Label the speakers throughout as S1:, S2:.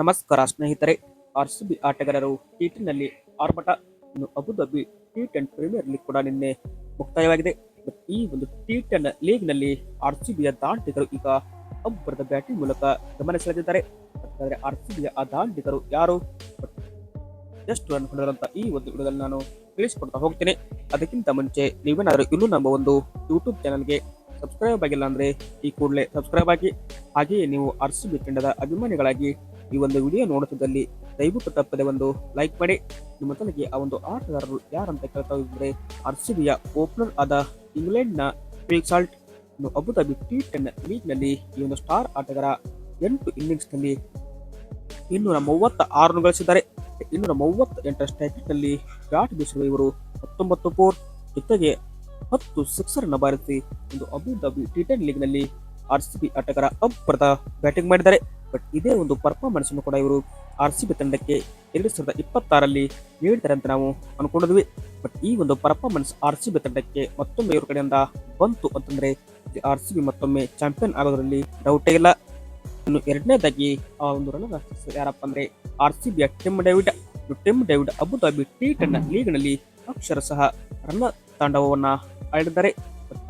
S1: ನಮಸ್ಕಾರ ಸ್ನೇಹಿತರೆ R C B ಆಟಗಾರರು ಟಿ ನಲ್ಲಿ ಆರ್ಭಟ. Abu Dhabi T ten premier league ಕೂಡ ನಿನ್ನೆ ಮುಕ್ತಾಯವಾಗಿದೆ. ಈ ಒಂದು ಟಿ ಟೆನ್ ಲೀಗ್ನಲ್ಲಿ ಆರ್ ಸಿ ಬಿಯ ದಾಂಡಿಗರು ಈಗ ಅಬ್ಬರದ ಬ್ಯಾಟಿಂಗ್ ಮೂಲಕ ಗಮನ ಸೆಳೆದಿದ್ದಾರೆ. ಆರ್ ಸಿ ಬಿಯ ಆ ದಾಂಡಿಗರು ಯಾರು? ಜಸ್ಟ್ ರನ್ ಹೊಡೆದಂತ ಈ ಒಂದು ವಿಡಿಯೋದಲ್ಲಿ ನಾನು ತಿಳಿಸಿಕೊಡ್ತಾ ಹೋಗ್ತೇನೆ. ಅದಕ್ಕಿಂತ ಮುಂಚೆ ನೀವೇನಾದರೂ ಇನ್ನೂ ನಮ್ಮ ಒಂದು ಯೂಟ್ಯೂಬ್ ಚಾನಲ್ಗೆ ಸಬ್ಸ್ಕ್ರೈಬ್ ಆಗಿಲ್ಲ ಅಂದ್ರೆ ಈ ಕೂಡಲೇ ಸಬ್ಸ್ಕ್ರೈಬ್ ಆಗಿ. ಹಾಗೆಯೇ ನೀವು ಆರ್ ಸಿ ಬಿ ತಂಡದ ಅಭಿಮಾನಿಗಳಾಗಿ ಈ ಒಂದು ವಿಡಿಯೋ ನೋಡುತ್ತಿದ್ದಲ್ಲಿ ದಯವಿಟ್ಟು ತಪ್ಪದೆ ಒಂದು ಲೈಕ್ ಮಾಡಿ. ನಿಮ್ಮ ತನಗೆ ಆ ಒಂದು ಆಟಗಾರರು ಯಾರಂತ ಕೇಳ್ತಾ ಇದ್ರೆ ಆರ್ ಸಿ ಬಿಯ ಓಪನರ್ ಆದ ಇಂಗ್ಲೆಂಡ್ನ Phil Salt Abu Dhabi T ten ಲೀಗ್ನಲ್ಲಿ ಈ ಒಂದು ಸ್ಟಾರ್ ಆಟಗಾರ ಎಂಟು ಇನ್ನಿಂಗ್ಸ್ನಲ್ಲಿ ಇನ್ನೂರ ಮೂವತ್ತ ಆರು ಗಳಿಸಿದ್ದಾರೆ. ಇನ್ನೂರ ಮೂವತ್ತ ಎಂಟರ ಸ್ಟ್ರೈಕ್ನಲ್ಲಿ ಬ್ಯಾಟ್ ಬೀಸಿರುವ ಇವರು ಹತ್ತೊಂಬತ್ತು ಫೋರ್ ಜೊತೆಗೆ ಹತ್ತು ಸಿಕ್ಸರ್ ಬಾರಿಸಿ ಒಂದು ಅಬುದಾಬಿ ಟಿ ಟೆನ್ ಲೀಗ್ನಲ್ಲಿ ಆರ್ ಸಿ ಬಿ ಆಟಗಾರ ಅಬ್ಬರದ ಬ್ಯಾಟಿಂಗ್ ಮಾಡಿದ್ದಾರೆ. ಬಟ್ ಇದೇ ಒಂದು ಪರ್ಫಾರ್ಮೆನ್ಸ್ ಅನ್ನು ಕೂಡ ಇವರು ಆರ್ ಸಿ ಬಿ ತಂಡಕ್ಕೆ ಎರಡು ಸಾವಿರದ ಇಪ್ಪತ್ತಾರಲ್ಲಿ ನೀಡಿದ್ದಾರೆ ಅಂತ ನಾವು ಅನ್ಕೊಂಡಿದ್ವಿ. ಬಟ್ ಈ ಒಂದು ಪರ್ಫಾರ್ಮೆನ್ಸ್ ಆರ್ ಸಿ ಬಿ ತಂಡಕ್ಕೆ ಮತ್ತೊಮ್ಮೆ ಇವ್ರ ಕಡೆಯಿಂದ ಬಂತು ಅಂತಂದ್ರೆ ಆರ್ ಸಿ ಬಿ ಮತ್ತೊಮ್ಮೆ ಚಾಂಪಿಯನ್ ಆಗೋದ್ರಲ್ಲಿ ಡೌಟೇ ಇಲ್ಲ. ಇನ್ನು ಎರಡನೇದಾಗಿ ಆ ಒಂದು ರನ್ ಯಾರಪ್ಪ ಅಂದ್ರೆ R C ಬಿಯ Tim David Tim David Abu Dhabi T ten ಅಕ್ಷರ ಸಹ ರನ್ನ ತಾಂಡವವನ್ನ ಆಡಿದ್ದಾರೆ.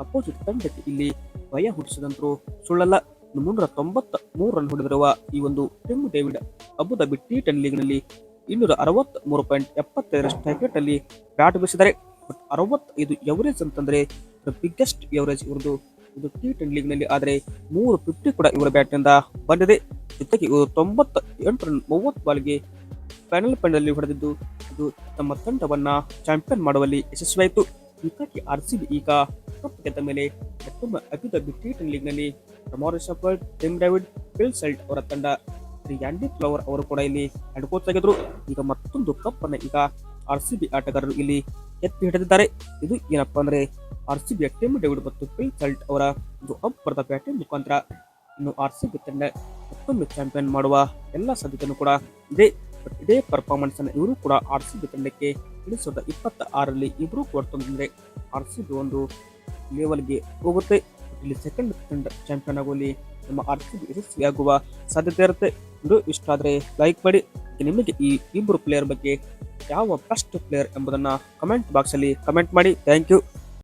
S1: ಅಪೋಸಿಟ್ ತಂಡಕ್ಕೆ ಇಲ್ಲಿ ಭಯ ಹುಟ್ಟಿಸಿದಂತರೂ ಸುಳ್ಳಲ್ಲ. ಮುನ್ನೂರ ತೊಂಬತ್ತ ಮೂರು ರನ್ ಹೊಡೆದಿರುವ ಈ ಒಂದು Tim David Abu Dhabi T ten ಲೀಗ್ನಲ್ಲಿ ಇನ್ನೂರ ಅರವತ್ತ್ ಮೂರು ಪಾಯಿಂಟ್ ಎಪ್ಪತ್ತೈದರಷ್ಟು ಸ್ಟ್ರೈಕ್ ಅಲ್ಲಿ ಬ್ಯಾಟ್ ಬೀಸಿದ್ದಾರೆ ಬಟ್ ಅರವತ್ತೈದು ಎವರೇಜ್ ಅಂತಂದ್ರೆ ಬಿಗ್ಗೆಸ್ಟ್ ಎವರೇಜ್ ಇವರದು ಇದು ಟಿ ಟೆನ್ ಲೀಗ್ನಲ್ಲಿ ಆದರೆ ಮೂರು ಫಿಫ್ಟಿ ಕೂಡ ಇವರ ಬ್ಯಾಟ್ನಿಂದ ಬಂದಿದೆ. ಜೊತೆಗೆ ಇವರು ತೊಂಬತ್ತ ಎಂಟು ರನ್ ಮೂವತ್ತು ಬಾಲ್ಗೆ ಫೈನಲ್ ಪಂದ್ಯದಲ್ಲಿ ಹೊಡೆದಿದ್ದು, ಇದು ತಮ್ಮ ತಂಡವನ್ನ ಚಾಂಪಿಯನ್ ಮಾಡುವಲ್ಲಿ ಯಶಸ್ವಿಯಾಯಿತು. ಹೀಗಾಗಿ ಆರ್ ಸಿ ಬಿ ಈಗ ಕಪ್ ಗೆದ್ದ ಮೇಲೆ ಮತ್ತೊಮ್ಮೆ ಅಬುಧಾಬಿ ಟಿ ಟೆನ್ ಲೀಗ್ನಲ್ಲಿ ರಮಾರಿ ಸಫರ್ ಟಿಮ್ ಡೇವಿಡ್ ಫಿಲ್ ಸೆಲ್ಟ್ ಅವರ ತಂಡ. ಆಂಡಿ ಫ್ಲವರ್ ಅವರು ಕೂಡ ಇಲ್ಲಿ ಹೆಡ್ ಕೋಚ್ ಆಗಿದ್ರು. ಈಗ ಮತ್ತೊಂದು ಕಪ್ ಅನ್ನ ಈಗ ಆರ್ ಸಿ ಬಿ ಆಟಗಾರರು ಇಲ್ಲಿ ಎತ್ತಿ ಹಿಡಿದಿದ್ದಾರೆ. ಇದು ಏನಪ್ಪಾ ಅಂದ್ರೆ R C B Tim David ಮತ್ತು ಫಿಲ್ ಸೆಲ್ಟ್ ಅವರ ಒಂದು ಅಬ್ಬರದ ಬ್ಯಾಟಿಂಗ್ ಮುಖಾಂತರ. ಇನ್ನು ಆರ್ ಸಿ ಬಿ ತಂಡ ಮತ್ತೊಮ್ಮೆ ಚಾಂಪಿಯನ್ ಮಾಡುವ ಎಲ್ಲ ಸಾಧ್ಯತೆಯನ್ನು ಕೂಡ ಇದೆ. ಇದೇ ಪರ್ಫಾರ್ಮೆನ್ಸ್ ಅನ್ನು ಇವರು ಕೂಡ ಆರ್ ಸಿ ಬಿ ತಂಡಕ್ಕೆ ಎರಡ್ ಸಾವಿರದ ಇಪ್ಪತ್ತ ಆರಲ್ಲಿ ಇಬ್ಬರು ಕೊಡ್ತಂದ್ರೆ ತಂದ್ರೆ ಆರ್ ಸಿ ಬಿ ಒಂದು ಲೆವೆಲ್ಗೆ ಹೋಗುತ್ತೆ. ಇಲ್ಲಿ ಸೆಕೆಂಡ್ ಚಾಂಪಿಯನ್ ಆಗುವಲ್ಲಿ ನಮ್ಮ ಆರ್ಥಿಕ ಯಶಸ್ವಿಯಾಗುವ ಸಾಧ್ಯತೆ ಇರುತ್ತೆ ಇದು ಇಷ್ಟ ಆದರೆ ಲೈಕ್ ಮಾಡಿ. ನಿಮಗೆ ಈ ಇಬ್ಬರು ಪ್ಲೇಯರ್ ಬಗ್ಗೆ ಯಾವ ಬೆಸ್ಟ್ ಪ್ಲೇಯರ್ ಎಂಬುದನ್ನ ಕಮೆಂಟ್ ಬಾಕ್ಸ್ ಅಲ್ಲಿ ಕಮೆಂಟ್ ಮಾಡಿ. Thank you